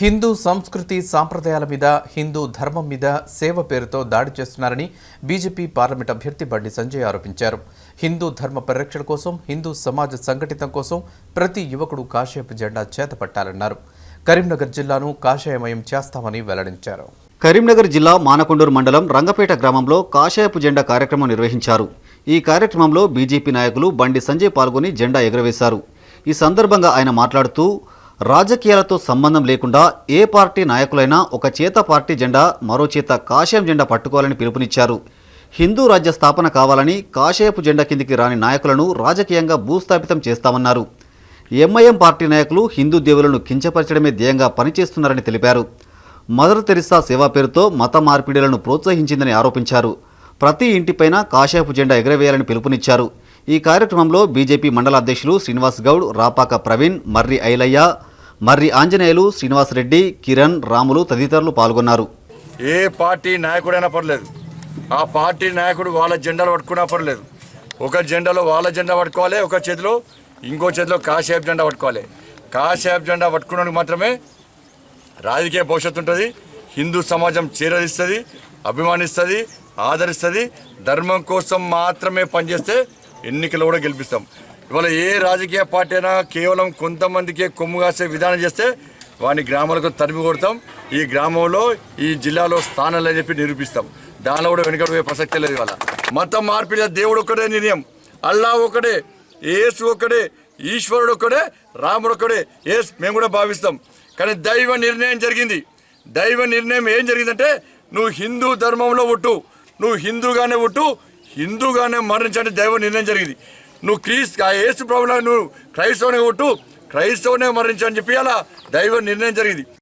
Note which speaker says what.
Speaker 1: హిందూ సంస్కృతి సాంప్రదాయాల మీద హిందూ ధర్మం మీద సేవ పేరుతో దాడి చేస్తున్నారని బీజేపీ పార్లమెంట్ అభ్యర్థి బండి సంజయ్ ఆరోపించారు. హిందూ ధర్మ పరిరక్షణ కోసం హిందూ సమాజ సంఘటితం కోసం ప్రతి యువకుడు కాషాయపు జెండా చేతపట్టాలన్నారు. కరీంనగర్ జిల్లాను కాషాయమయం చేస్తామని వెల్లడించారు.
Speaker 2: కరీంనగర్ జిల్లా మానకొండూరు మండలం రంగపేట గ్రామంలో కాషాయపు జెండా కార్యక్రమం నిర్వహించారు. ఈ కార్యక్రమంలో బీజేపీ నాయకులు బండి సంజయ్ పాల్గొని జెండా ఎగురవేశారు. ఈ సందర్భంగా ఆయన మాట్లాడుతూ రాజకీయాలతో సంబంధం లేకుండా ఏ పార్టీ నాయకులైనా ఒక చేత పార్టీ జెండా మరో చేత కాషాయం జెండా పట్టుకోవాలని పిలుపునిచ్చారు. హిందూ రాజ్య స్థాపన కావాలని కాషాయపు జెండా కిందికి రాని నాయకులను రాజకీయంగా భూస్థాపితం చేస్తామన్నారు. ఎంఐఎం పార్టీ నాయకులు హిందూ దేవులను కించపరచడమే ధ్యేయంగా పనిచేస్తున్నారని తెలిపారు. మదర్ తెరిసా సేవా పేరుతో మత మార్పిడిలను ప్రోత్సహించిందని ఆరోపించారు. ప్రతి ఇంటిపైన కాషాయపు జెండా ఎగరవేయాలని పిలుపునిచ్చారు. ఈ కార్యక్రమంలో బీజేపీ మండల అధ్యక్షులు శ్రీనివాస్ గౌడ్ రాపాక ప్రవీణ్ మర్రి ఐలయ్య మర్రి ఆంజనేయులు శ్రీనివాస్ రెడ్డి కిరణ్ రాములు తదితరులు పాల్గొన్నారు.
Speaker 3: ఏ పార్టీ నాయకుడైనా పర్లేదు. ఆ పార్టీ నాయకుడు వాళ్ళ జెండాలు పట్టుకున్నా పర్లేదు. ఒక జెండాలో వాళ్ళ జెండా పట్టుకోవాలి ఒక చేతిలో ఇంకో చేతిలో కాషాయపు జెండా పట్టుకోవాలి. కాషాయపు జెండా పట్టుకున్నానికి మాత్రమే రాజకీయ భవిష్యత్తు ఉంటుంది హిందూ సమాజం చేరదిస్తుంది అభిమానిస్తుంది ఆదరిస్తుంది ధర్మం కోసం మాత్రమే పనిచేస్తే ఎన్నికలు కూడా గెలిపిస్తాం. ఇవాళ ఏ రాజకీయ పార్టీ అయినా కేవలం కొంతమందికే కొమ్ము కాసే విధానం చేస్తే వాని గ్రామాలకు తరిమి కొడతాం. ఈ గ్రామంలో ఈ జిల్లాలో స్థానాలు అని చెప్పి నిరూపిస్తాం. దానిలో కూడా వెనుకడిపోయే ప్రసక్తి లేదు ఇవాళ. మతం మార్పిడి దేవుడు ఒక్కడే నిర్ణయం. అల్లా ఒకడే ఏసు ఒక్కడే ఈశ్వరుడు ఒక్కడే రాముడు ఒక్కడే. ఏస్ మేము కూడా భావిస్తాం. కానీ దైవ నిర్ణయం జరిగింది. దైవ నిర్ణయం ఏం జరిగిందంటే నువ్వు హిందూ ధర్మంలో పుట్టు. నువ్వు హిందూగానే పుట్టు. హిందూగానే మరణించండి దైవ నిర్ణయం జరిగింది. నువ్వు క్రీస్ ఆ ఏసు ప్రభులా నువ్వు క్రైస్తవునే కొట్టు క్రైస్తవునే మరణించని చెప్పి అలా దైవ నిర్ణయం జరిగింది.